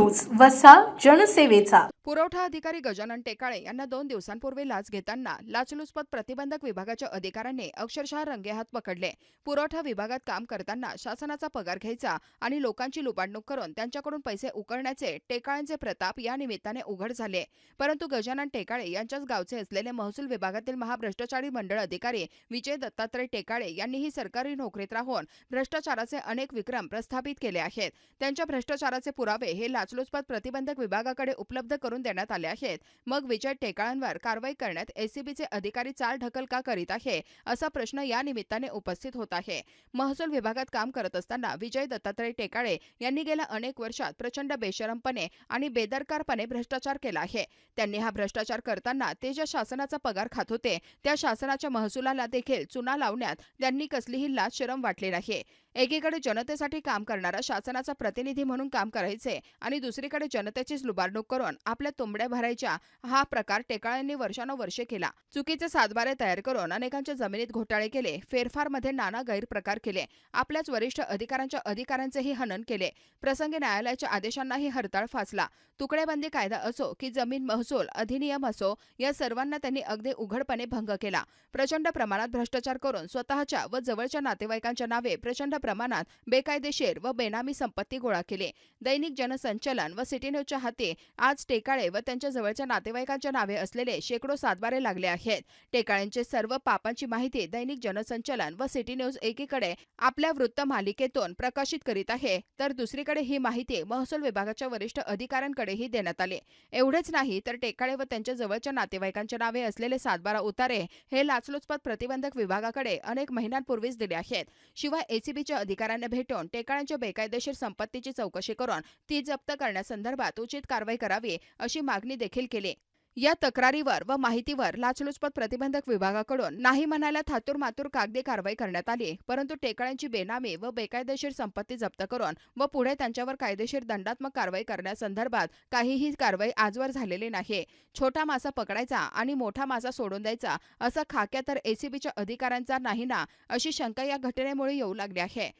News वसा जनसेवेचा. पुरवठा अधिकारी गजानन टेकाळे यांना दोन दिवसांपूर्वी लाच घेताना लाचलुचपत प्रतिबंधक विभागाच्या अधिकाऱ्यांनी अक्षरशः रंगेहात पकडले. पुरवठा विभागात काम करताना शासनाचा पगार घ्यायचा आणि लोकांची लुबाडणूक करून त्यांच्याकडून पैसे उकळण्याचे टेकाळ्यांचे प्रताप या निमित्ताने उघड झाले. परंतु गजानन टेकाळे यांच्याच गावचे असलेले महसूल विभागातील महाभ्रष्टाचारी मंडळ अधिकारी विजय दत्तात्रय टेकाळे यांनीही सरकारी नोकरीत राहून भ्रष्टाचाराचे अनेक विक्रम प्रस्थापित केले आहेत. त्यांच्या भ्रष्टाचाराचे पुरावे हे लाचलुचपत प्रतिबंधक विभागाकडे उपलब्ध करून देण्यात आले आहेत. मग विजय टेकाळांवर कारवाई करण्यात एसीबीचे अधिकारी चाल ढकल का करीत आहे असा प्रश्न या निमित्ताने उपस्थित होत आहे. महसूल विभागात काम करत असताना विजय दत्तात्रय टेकाळे यांनी गेल्या अनेक वर्षात प्रचंड बेशरमपणे आणि बेदरकारपणे भ्रष्टाचार केला आहे. त्यांनी हा भ्रष्टाचार करताना ते ज्या शासनाचा पगार खात होते त्या शासनाच्या महसुलाला देखील चुना लावण्यात त्यांनी कसलीही लाच शरम वाटली नाही. एकीकडे जनतेसाठी काम करणारा शासनाचा प्रतिनिधी म्हणून काम करायचे आणि दुसरीकडे जनतेचीच लुबारणूक करून आपल्या तुंबड्या भरायच्या हा प्रकार टेकाळ्यांनी वर्षानुवर्षे केला. चुकीचे सातबारे तयार करून अनेकांच्या जमिनीत घोटाळे केले फेरफारमध्ये नाना गैरप्रकार केले आपल्याच वरिष्ठ अधिकाऱ्यांच्या अधिकाऱ्यांचेही हनन केले प्रसंगी न्यायालयाच्या आदेशांनाही हरताळ फासला. तुकडेबंदी कायदा असो की जमीन महसूल अधिनियम असो या सर्वांना त्यांनी अगदी उघडपणे भंग केला. प्रचंड प्रमाणात भ्रष्टाचार करून स्वतःच्या व जवळच्या नातेवाईकांच्या नावे प्रचंड प्रमाणात बेकायदेशीर व बेनामी संपत्ती गोळा केली. दैनिक जनसंचलन व सिटी न्यूजच्या हाती आज टेकाळे व त्यांच्या जवळच्या नातेवाईकांच्या नावे असलेले शेकडो सातबारे लागले आहेत. टेकाळ्यांचे सर्व पापांची माहिती दैनिक जनसंचलन व सिटी न्यूज एकीकडे आपल्या वृत्त मालिकेतून प्रकाशित करीत आहे तर दुसरीकडे ही माहिती महसूल विभागाच्या वरिष्ठ अधिकाऱ्यांकडेही देण्यात आली. एवढेच नाही तर टेकाळे व त्यांच्या जवळच्या नातेवाईकांच्या नावे असलेले सातबारा उतारे हे लाचलुचपत प्रतिबंधक विभागाकडे अनेक महिन्यांपूर्वीच दिले आहेत. शिवाय एसीबीच्या अधिकाऱ्यांना भेटून टेकाळ्यांच्या बेकायदेशीर संपत्तीची चौकशी करून ती जप्त करण्यासंदर्भात उचित कारवाई करावी अशी मागणी देखील केली. या तक्रारीवर व माहितीवर लाचलुचपत प्रतिबंधक विभागाकडून नाही म्हणायला थातूर मातूर कागदी कारवाई करण्यात आली परंतु टेकाळ्यांची बेनामी व बेकायदेशीर संपत्ती जप्त करून व पुढे त्यांच्यावर कायदेशीर दंडात्मक कारवाई करण्यासंदर्भात काहीही कारवाई आजवर झालेली नाही छोटा मासा पकडायचा आणि मोठा मासा सोडून द्यायचा असा खाक्या तर एसीबीच्या अधिकाऱ्यांचा नाही ना अशी शंका या घटनेमुळे येऊ लागली आहे.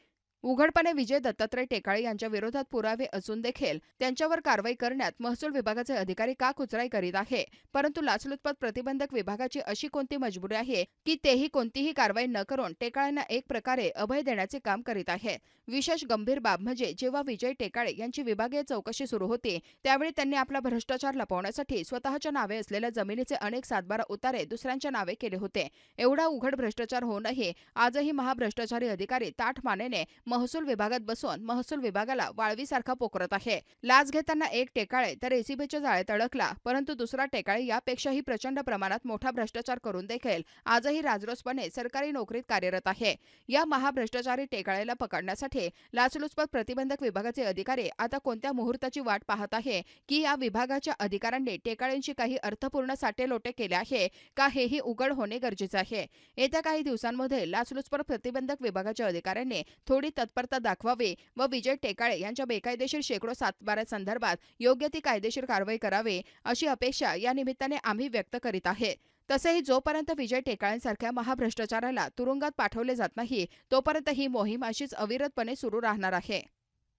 उघडपणे विजय दत्तात्रय टेकाळे यांच्या विरोधात पुरावे असून देखील त्यांच्यावर कारवाई करण्यात महसूल विभागाचे अधिकारी का कुचराई करीत आहे? परंतु लाचलुचपत प्रतिबंधक विभागाची अशी कोणती मजबुरी आहे की तेही कोणतीही कारवाई न करून टेकाळ्यांना एक प्रकारे अभय देण्याचे काम करीत आहे? विशेष गंभीर बाब म्हणजे जेव्हा विजय टेकाळे यांची विभागीय चौकशी सुरू होती त्यावेळी त्यांनी आपला भ्रष्टाचार लपवण्यासाठी स्वतःच्या नावे असलेल्या जमिनीचे अनेक सातबारा उतारे दुसऱ्यांच्या नावे केले होते. एवढा उघड भ्रष्टाचार होऊनही आजही महाभ्रष्टाचारी अधिकारी ताठ मानेने महसूल विभागात बसून महसूल विभागाला वाळवीसारखा पोकरत आहे. लाच घेताना एक टेकाळे तर एसीबीच्या जाळ्यात अडकला परंतु दुसरा टेकाळे यापेक्षाही प्रचंड प्रमाणात मोठा भ्रष्टाचार करून देखील. आजही राजरोसपणे सरकारी नोकरीत कार्यरत आहे. या महाभ्रष्टाचारी टेकाळेला पकडण्यासाठी लाचलुचपत प्रतिबंधक विभागाचे अधिकारी आता कोणत्या मुहूर्ताची वाट पाहत आहे? की या विभागाच्या अधिकाऱ्यांनी टेकाळ्यांची काही अर्थपूर्ण साटेलोटे केले आहे? का हेही उघड होणे गरजेचे आहे? येत्या काही दिवसांमध्ये लाचलुचपत प्रतिबंधक विभागाच्या अधिकाऱ्यांनी थोडी तत्परता दाखवावी व विजय टेकाळे यांच्या बेकायदेशीर शेकडो सातबाऱ्यासंदर्भात योग्य ती कायदेशीर कारवाई करावी अशी अपेक्षा या निमित्ताने आम्ही व्यक्त करीत आहे. तसेही जोपर्यंत विजय टेकाळ्यांसारख्या महाभ्रष्टाचाराला तुरुंगात पाठवले जात नाही तोपर्यंत ही मोहीम अशीच अविरतपणे सुरू राहणार आहे.